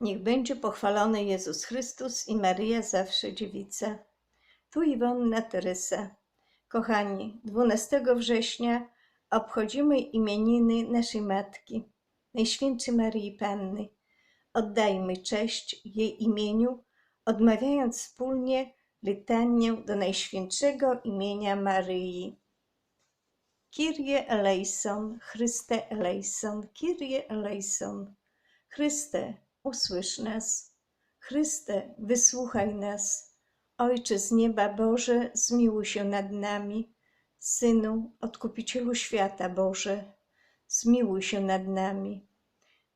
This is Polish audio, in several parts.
Niech będzie pochwalony Jezus Chrystus i Maryja zawsze dziewica. Tu Iwonna Teresa. Kochani, 12 września obchodzimy imieniny naszej Matki, Najświętszej Maryi Panny. Oddajmy cześć jej imieniu, odmawiając wspólnie litanię do Najświętszego imienia Maryi. Kyrie eleison, Chryste eleison, Kyrie eleison. Chryste, usłysz nas. Chryste, wysłuchaj nas. Ojcze z nieba Boże, zmiłuj się nad nami. Synu, Odkupicielu świata Boże, zmiłuj się nad nami.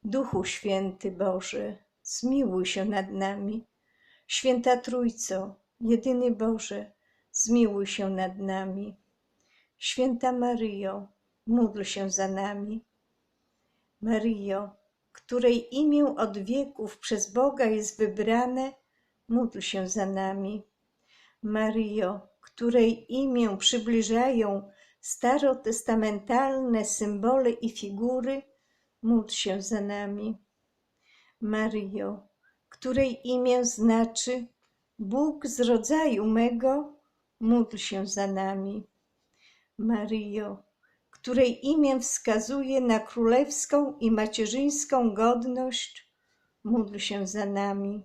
Duchu Święty Boże, zmiłuj się nad nami. Święta Trójco, jedyny Boże, zmiłuj się nad nami. Święta Maryjo, módl się za nami. Maryjo, której imię od wieków przez Boga jest wybrane, módl się za nami. Maryjo, której imię przybliżają starotestamentalne symbole i figury, módl się za nami. Maryjo, której imię znaczy Bóg z rodzaju mego, módl się za nami. Maryjo, której imię wskazuje na królewską i macierzyńską godność, módl się za nami.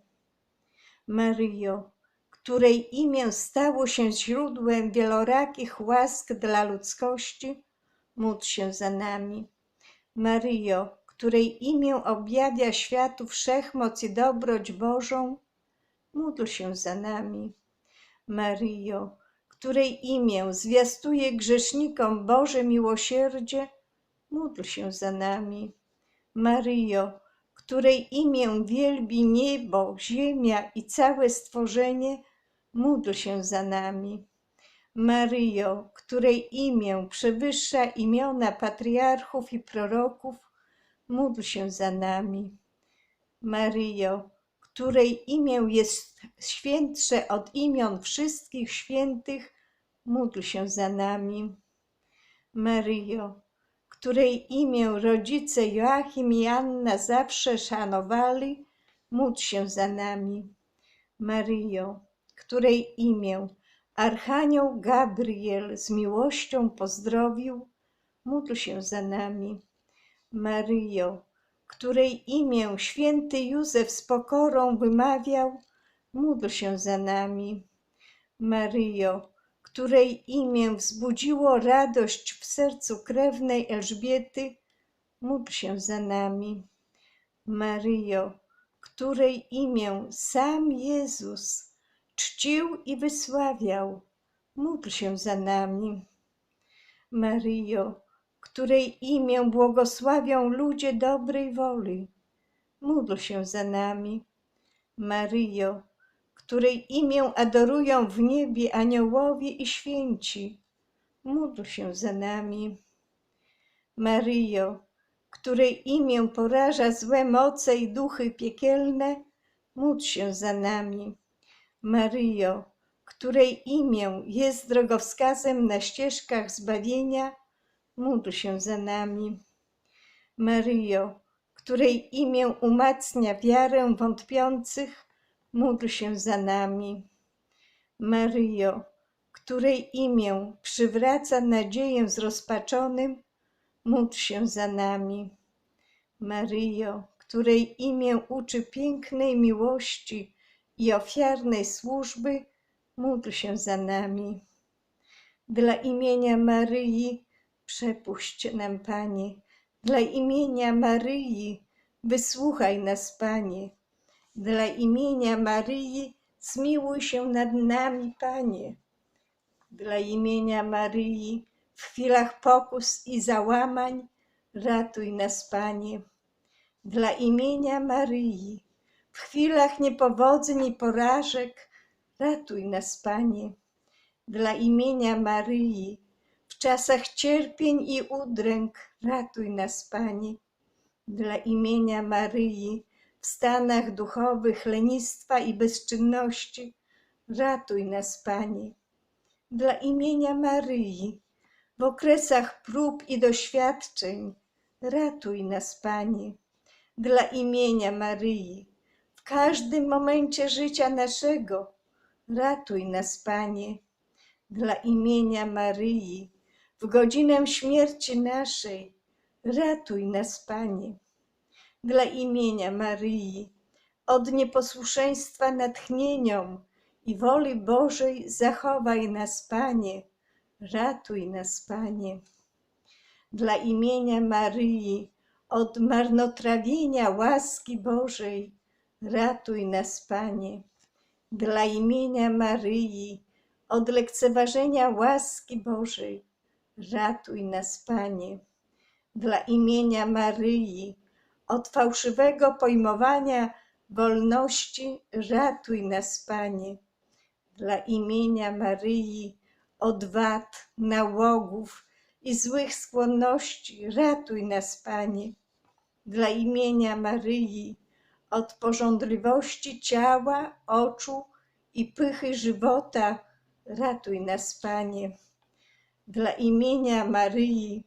Maryjo, której imię stało się źródłem wielorakich łask dla ludzkości, módl się za nami. Maryjo, której imię objawia światu wszechmoc i dobroć Bożą, módl się za nami. Maryjo, której imię zwiastuje grzesznikom Boże miłosierdzie, módl się za nami. Maryjo, której imię wielbi niebo, ziemia i całe stworzenie, módl się za nami. Maryjo, której imię przewyższa imiona patriarchów i proroków, módl się za nami. Maryjo, której imię jest świętsze od imion wszystkich świętych, módl się za nami. Maryjo, której imię rodzice Joachim i Anna zawsze szanowali, módl się za nami. Maryjo, której imię Archanioł Gabriel z miłością pozdrowił, módl się za nami. Maryjo, której imię święty Józef z pokorą wymawiał, módl się za nami. Maryjo, której imię wzbudziło radość w sercu krewnej Elżbiety, módl się za nami. Maryjo, której imię sam Jezus czcił i wysławiał, módl się za nami. Maryjo, której imię błogosławią ludzie dobrej woli, módl się za nami. Maryjo, której imię adorują w niebie aniołowie i święci, módl się za nami. Maryjo, której imię poraża złe moce i duchy piekielne, módl się za nami. Maryjo, której imię jest drogowskazem na ścieżkach zbawienia, módl się za nami. Maryjo, której imię umacnia wiarę wątpiących, módl się za nami. Maryjo, której imię przywraca nadzieję zrozpaczonym, módl się za nami. Maryjo, której imię uczy pięknej miłości i ofiarnej służby, módl się za nami. Dla imienia Maryi przepuść nam, Panie. Dla imienia Maryi wysłuchaj nas, Panie. Dla imienia Maryi zmiłuj się nad nami, Panie. Dla imienia Maryi w chwilach pokus i załamań ratuj nas, Panie. Dla imienia Maryi w chwilach niepowodzeń i porażek ratuj nas, Panie. Dla imienia Maryi w czasach cierpień i udręk ratuj nas, Panie. Dla imienia Maryi w stanach duchowych lenistwa i bezczynności ratuj nas, Panie. Dla imienia Maryi w okresach prób i doświadczeń ratuj nas, Panie. Dla imienia Maryi każdym momencie życia naszego. Ratuj nas, Panie, dla imienia Maryi, w godzinę śmierci naszej. Ratuj nas, Panie, dla imienia Maryi, od nieposłuszeństwa natchnieniom i woli Bożej zachowaj nas, Panie. Ratuj nas, Panie. Dla imienia Maryi, od marnotrawienia łaski Bożej, ratuj nas, Panie. Dla imienia Maryi, od lekceważenia łaski Bożej, ratuj nas, Panie. Dla imienia Maryi, od fałszywego pojmowania wolności, ratuj nas, Panie. Dla imienia Maryi, od wad, nałogów i złych skłonności, ratuj nas, Panie. Dla imienia Maryi, od pożądliwości ciała, oczu i pychy żywota, ratuj nas, Panie. Dla imienia Maryi,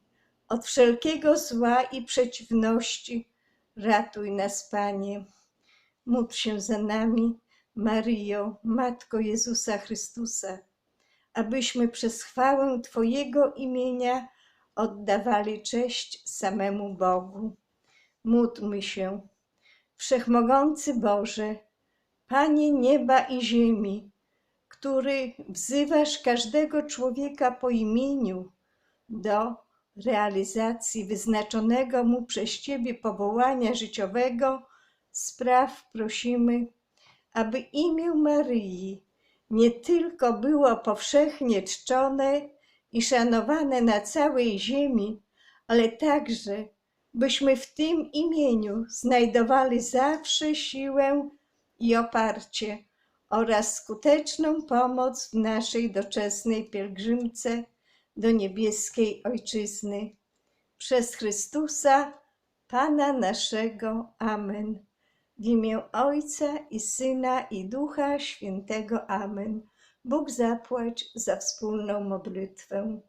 od wszelkiego zła i przeciwności, ratuj nas, Panie. Módl się za nami, Maryjo, Matko Jezusa Chrystusa, abyśmy przez chwałę Twojego imienia oddawali cześć samemu Bogu. Módlmy się. Wszechmogący Boże, Panie nieba i ziemi, który wzywasz każdego człowieka po imieniu do realizacji wyznaczonego mu przez Ciebie powołania życiowego, spraw prosimy, aby imię Maryi nie tylko było powszechnie czczone i szanowane na całej ziemi, ale także byśmy w tym imieniu znajdowali zawsze siłę i oparcie oraz skuteczną pomoc w naszej doczesnej pielgrzymce do niebieskiej Ojczyzny. Przez Chrystusa, Pana naszego. Amen. W imię Ojca i Syna i Ducha Świętego. Amen. Bóg zapłać za wspólną modlitwę.